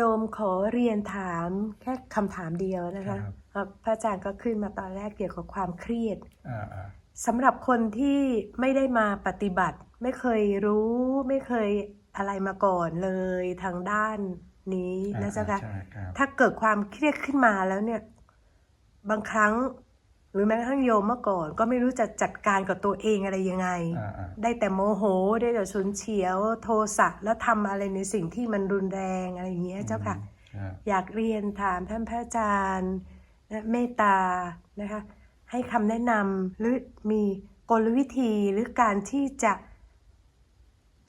โยมขอเรียนถามแค่คำถามเดียวนะคะครับเอ่อพระอาจารย์ก็ขึ้นมาตอนแรกเกี่ยวกับความเครียดอ่าอ่าสำหรับคนที่ไม่ได้มาปฏิบัติ ไม่เคยรู้ไม่เคยอะไรมาก่อนเลยทางด้านนี้นะเจ้าคะใช่ครับถ้าเกิดความเครียดขึ้นมาแล้วเนี่ย บางครั้ง หรือแม้กระทั่งโยมเมื่อก่อน ก็ไม่รู้จะจัดการกับตัวเองอะไรยังไงอ่าอ่าได้แต่โมโหได้แต่ฉุนเฉียวโทสะแล้วทำอะไรในสิ่งที่มันรุนแรงอะไรอย่างเงี้ยเจ้าค่ะครับอยากเรียนถามท่านพระอาจารย์นะเมตตานะคะ ให้คำแนะนำหรือมีกลวิธีหรือการที่จะ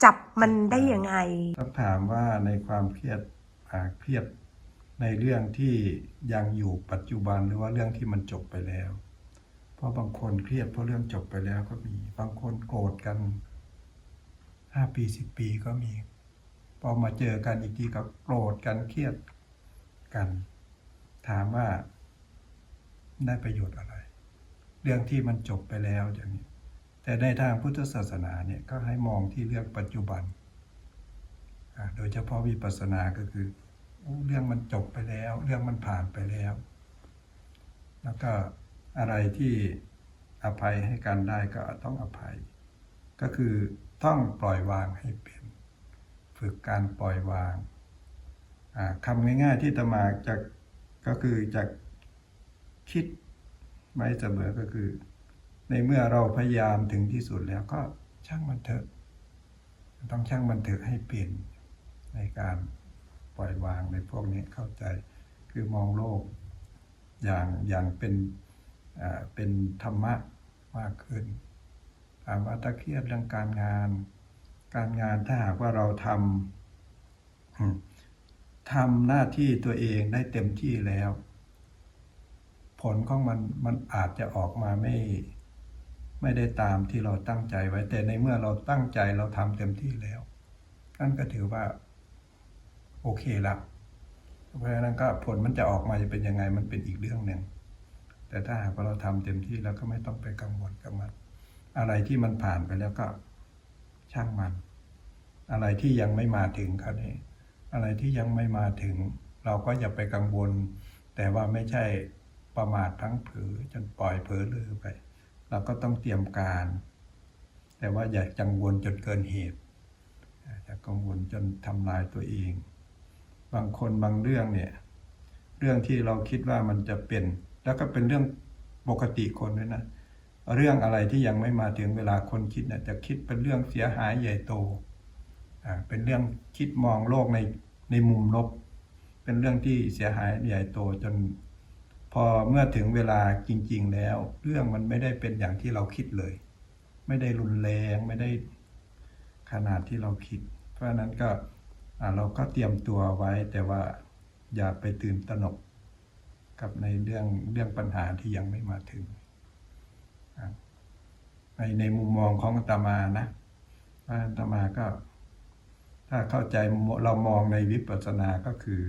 จับมันได้ยังไงต้องถามว่าในความเครียดอ่าเครียดในเรื่องที่ยังอยู่ปัจจุบันหรือว่าเรื่องที่มันจบไปแล้วเพ ราะบางคนเครียดเพราะเรื่องจบไปแล้วก็มี บางคนโกรธกันห้าปีสิบปีก็มี พอมาเจอกันอีกทีก็โกรธกันเครียดกัน ถามว่าได้ประโยชน์อะไร เรื่องที่มันจบไปแล้วอย่างนี้ แต่ในทางพุทธศาสนาเนี่ยก็ให้มองที่เรื่องปัจจุบัน โดยเฉพาะวิปัสสนาก็คือ เรื่องมันจบไปแล้ว เรื่องมันผ่านไปแล้ว แล้วก็ อะไรที่อภัยให้กันได้ก็ต้องอภัย ก็คือต้องปล่อยวางให้เป็น ฝึกการปล่อยวางคำง่าย ๆ ที่ตมาจะก็คือจะคิดไว้เสมอก็คือ ในเมื่อเราพยายามถึงที่สุดแล้วก็ช่างมันเถอะต้องช่างมันเถอะให้เปลี่ยนในการปล่อยวางในพวกนี้เข้าใจคือมองโลกอย่างอย่างเป็น เป็นธรรมะมากขึ้นถามว่าถ้าเครียดเรื่องการงาน การงานถ้าหากว่าเราทำทำหน้าที่ตัวเองได้เต็มที่แล้ว ผลของมันมันอาจจะออกมาไม่ไม่ได้ตามที่เราตั้งใจไว้แต่ในเมื่อเราตั้งใจเราทำเต็มที่แล้วนั่นก็ถือว่า โอเคละเพราะฉะนั้นก็ผลมันจะออกมาจะเป็นยังไงมันเป็นอีกเรื่องหนึ่ง แต่ถ้าหากว่าเราทำเต็มที่แล้วก็ไม่ต้องไปกังวลกับมัน อะไรที่มันผ่านไปแล้วก็ช่างมัน อะไรที่ยังไม่มาถึงครับนี่อะไรที่ยังไม่มาถึง เราก็อย่าไปกังวล แต่ว่าไม่ใช่ประมาทพลังเผือจนปล่อยเผลอลือไป เราก็ต้องเตรียมการ แต่ว่าอย่ากังวลจนเกินเหตุอย่ากังวลจนทำลายตัวเอง บางคนบางเรื่องเนี่ย เรื่องที่เราคิดว่ามันจะเป็น แล้วก็เป็นเรื่องปกติคนด้วยนะ เรื่องอะไรที่ยังไม่มาถึงเวลาคนคิดนี่ยจะคิดเป็นเรื่องเสียหายใหญ่โตเป็นเรื่องคิดมองโลกในในมุมลบ เป็นเรื่องที่เสียหายใหญ่โตจน พอเมื่อถึงเวลาจริง ๆ แล้ว เรื่องมันไม่ได้เป็นอย่างที่เราคิดเลย ไม่ได้รุนแรงไม่ได้ขนาดที่เราคิด เพราะนั้นก็เราก็เตรียมตัวไว้แต่ว่าอย่าไปตื่นตระหนก กับในเรื่องเรื่องปัญหาที่ยังไม่มาถึง ในในมุมมองของอาตมานะอาตมาก็ ถ้าเข้าใจเรามองในวิปัสสนาก็คือ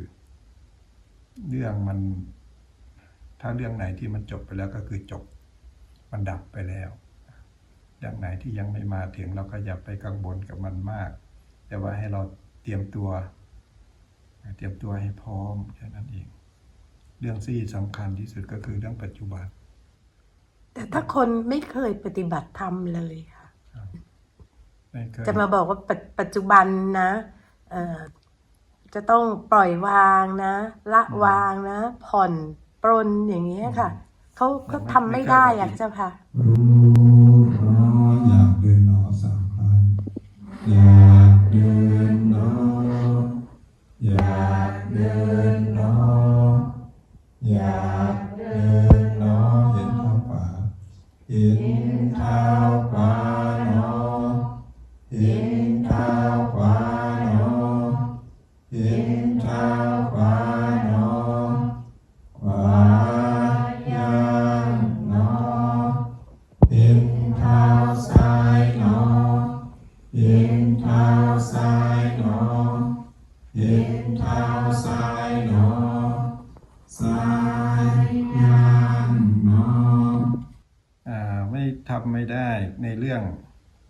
เรื่องมัน ถ้าเรื่องไหนที่มันจบไปแล้วก็คือจบมันดับไปแล้วอย่างไหนที่ยังไม่มาถึงเราก็อย่าไปกังวลกับมันมาก แต่ว่าให้เราเตรียมตัว เตรียมตัวให้พร้อมแค่นั้นเอง เรื่องที่สำคัญที่สุดก็คือเรื่องปัจจุบัน แต่ถ้าคนไม่เคยปฏิบัติธรรมเลยค่ะไม่เคยจะมาบอกว่าปัจปัจจุบันนะเอ่อจะต้องปล่อยวางนะ ละวางนะ ผ่อนปรนอย่างนี้ยค่ะเขาเขาทำไม่ได้อยากเจ้าค่ะ เห็นเท้าขวาหนอขวายังหนอเห็นเท้าซ้ายหนอเห็นเท้าซ้ายหนอเห็นเท้าซ้ายนอซ้ายยังนออ่าไม่ทำไม่ได้ในเรื่อง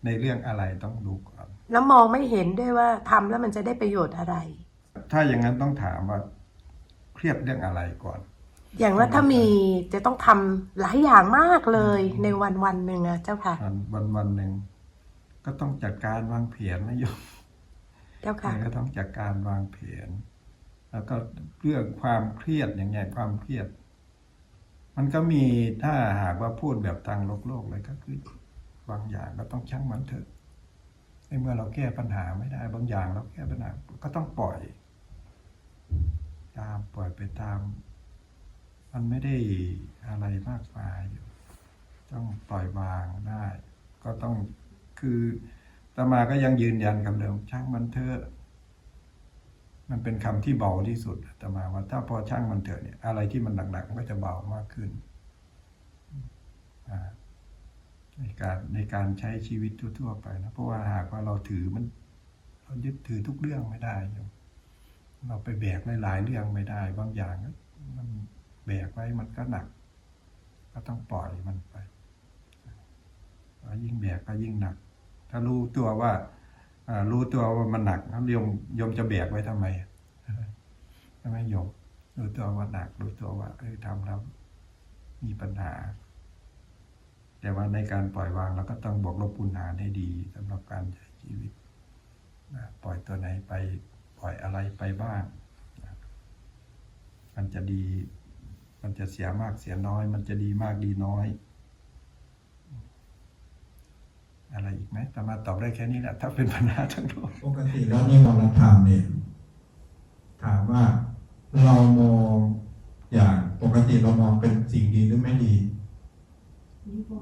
ในเรื่องอะไรต้องดูก่อน แล้วมองไม่เห็นด้วยว่าทำแล้วมันจะได้ประโยชน์อะไร ถ้าอย่างนั้นต้องถามว่าเครียดเรื่องอะไรก่อน อย่างว่าถ้ามีจะต้องทำหลายอย่างมากเลยในวันวันๆหนึ่งอะเจ้าค่ะ วันวันวันหนึ่งก็ต้องจัดการวางแผนนะโยม เจ้าค่ะก็ต้องจัดการวางแผน แล้วก็เรื่องความเครียดอย่างไงความเครียด มันก็มีถ้าหากว่าพูดแบบทางโลกโลกเลยก็คือบางอย่างก็ต้องช่างมันเถอะในเมื่อเราแก้ปัญหาไม่ได้ บางอย่างเราแก้ปัญหาก็ต้องปล่อย ตามปล่อยไปตาม มันไม่ได้อะไรมากมายอยู่ ต้องปล่อยวางได้ ก็ต้องคือตมาก็ยังยืนยันคำเดิมช่างมันเถอะมันเป็นคำที่เบาที่สุดอาตมาว่าถ้าพอช่างมันเถอะเนี่ย อะไรที่มันหนักๆมันก็จะเบามากขึ้นในการในการใช้ชีวิตทั่ว ๆ ไปนะเพราะว่าหากว่าเราถือมันเรายึดถือทุกเรื่องไม่ได้โยม เราไปแบกหลายๆเรื่องไม่ได้ บางอย่างมันแบกไว้มันก็หนัก ก็ต้องปล่อยมันไปยิ่งแบกก็ยิ่งหนัก ถ้ารู้ตัวว่ารู้ตัวว่ามันหนักแล้วโยมยมจะแบกไว้ทำไมใช่ไหมโยมรู้ตัวว่าหนักรู้ตัวว่าเออทำแล้วมีปัญหา แต่ว่าในการปล่อยวางเราก็ต้องบอกลบปุญหารให้ดีสำหรับการใช้ชีวิตปล่อยตัวไหนไป ล่อยอะไรไปบ้างนะมันจะดี มันจะเสียมากเสียน้อย มันจะดีมากดีน้อย อะไรอีกไหมตามาตอบได้แค่นี้แหละ ถ้าเป็นปัญหาทั้งโลกปกติแล้วนิวรธรรมเนี่ยถามว่าเรามองอย่างปกติเรามองเป็นสิ่งดีหรือไม่ดี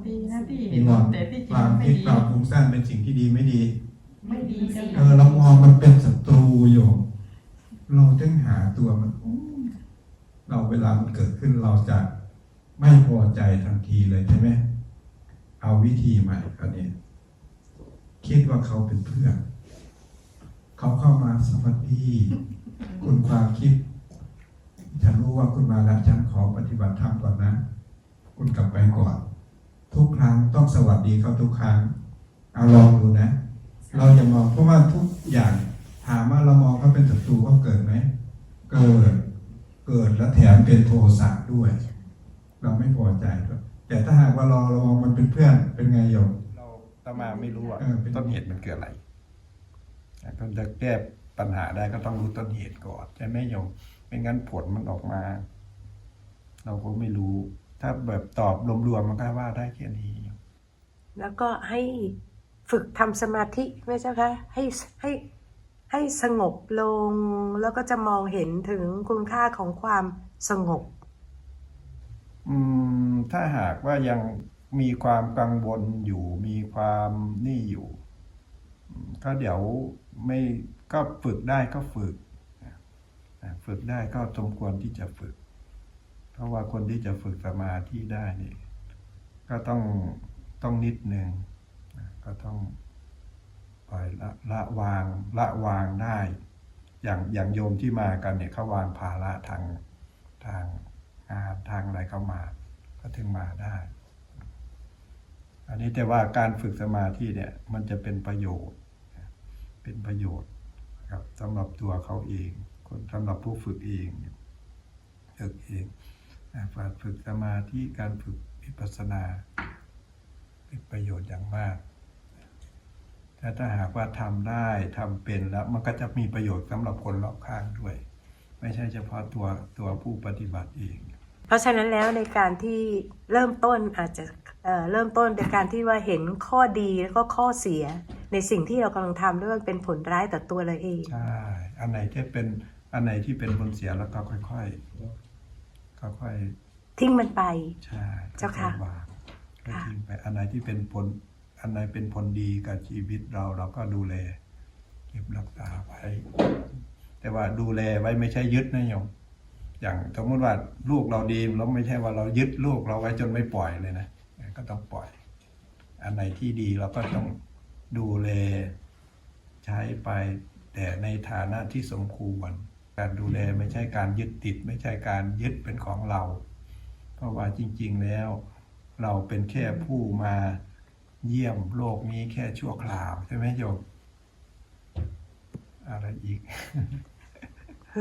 ดีนะพี่นิวรณ์แต่ที่จคริวางมไม่คิดดีความฟุ้งซ่านเป็นสิ่งที่ดีไม่ดี ไม่ดีจังเออเรามองมันเป็นศัตรูอยู่ เราจึงหาตัวมันเราเวลามันเกิดขึ้นเราจะไม่พอใจทันทีเลยใช่ไหมเอาวิธีใหม่คราวนี้คิดว่าเขาเป็นเพื่อนเขาเข้ามาสวัสดีคุณความคิด ฉันรู้ว่าคุณมาแล้วฉันขอปฏิบัติธรรมก่อนนะ คุณกลับไปก่อน ทุกครั้งต้องสวัสดีเขาทุกครั้งเอาลองดูนะ เราจะมองเพราะว่าทุกอย่างถามว่าเรามองเขาเป็นศัตรูเขาเกิดไหมเกิดเกิดและแถมเป็นโทสะด้วย เราไม่พอใจด้วยแต่ถ้าหากว่าเราเรามองมันเป็นเพื่อนเป็นไงโยมเราตามาไม่รู้ว่าเออเป็นต้นเหตุมันเกิดอะไรก็จะแก้ปัญหาได้ก็ต้องรู้ต้นเหตุก่อนใช่ไหมโยมไม่งั้นผลมันออกมา เราก็ไม่รู้ ถ้าแบบตอบรวมๆมันก็ว่าได้แค่นี้ แล้วก็ให้ ฝึกทำสมาธิไหมเจ้าคะให้ให้ให้สงบลงแล้วก็จะมองเห็นถึงคุณค่าของความสงบ อืม ถ้าหากว่ายังมีความกังวลอยู่มีความนี่อยู่ ก็เดี๋ยวไม่ก็ฝึกได้ก็ฝึก ฝึกได้ก็สมควรที่จะฝึก เพราะว่าคนที่จะฝึกสมาธิได้นี่ ก็ต้องต้องนิดหนึ่ง ก็ต้องปล่อยละละวางละวางได้ อย่างอย่างโยมที่มากันเนี่ยเขาวางภาระทางทางงานทางอะไรเข้ามา ก็ถึงมาได้ อันนี้แต่ว่าการฝึกสมาธิเนี่ยมันจะเป็นประโยชน์ เป็นประโยชน์ครับสำหรับตัวเขาเอง คนสำหรับผู้ฝึกเองเนี่ยฝึกเองการฝึกสมาธิการฝึกวิปัสสนาเป็นประโยชน์อย่างมาก ถ้าหากว่าทำได้ทำเป็นแล้วมันก็จะมีประโยชน์สำหรับคนรอบข้างด้วย ไม่ใช่เฉพาะตัวตัวผู้ปฏิบัติเอง เพราะฉะนั้นแล้วในการที่เริ่มต้นอาจจะเอ่อเริ่มต้นในการที่ว่าเห็นข้อดีแล้วก็ข้อเสีย ในสิ่งที่เรากำลังทำด้วยมันเป็นผลร้ายต่อตัวเราเองใช่อันไหนที่เป็นอันไหนที่เป็นผลเสียแล้วก็ค่อยๆค่อยทิ้งมันไปๆใช่เจ้าค่ะอยๆวางก็ค่ะทิ้งไปอันไหนที่เป็นผล อันไหนเป็นผลดีกับชีวิตเราเราก็ดูแล เก็บรักษาไว้ แต่ว่าดูแลไว้ไม่ใช่ยึดนะโยมอย่างสมมติว่าลูกเราดีเราไม่ใช่ว่าเรายึดลูกเราไว้จนไม่ปล่อยเลยนะก็ต้องปล่อย อันไหนที่ดีเราก็ต้องดูแลใช้ไปแต่ในฐานะที่สมควร การดูแลไม่ใช่การยึดติด ไม่ใช่การยึดเป็นของเรา เพราะว่าจริง ๆแล้ว เราเป็นแค่ผู้มา เยี่ยมโลกนี้แค่ชั่วคราวใช่ไหมโยม อะไรอีก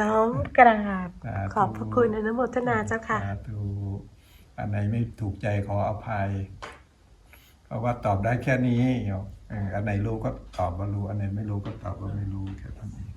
น้อมกราบสาธุขอบพระคุณอนุโมทนาเจ้าค่ะสาธุอันไหนไม่ถูกใจขออภัย เพราะว่าตอบได้แค่นี้โยมเอออันไหนรู้ก็ตอบว่ารู้ อันไหนไม่รู้ก็ตอบว่าไม่รู้แค่นั้นเอง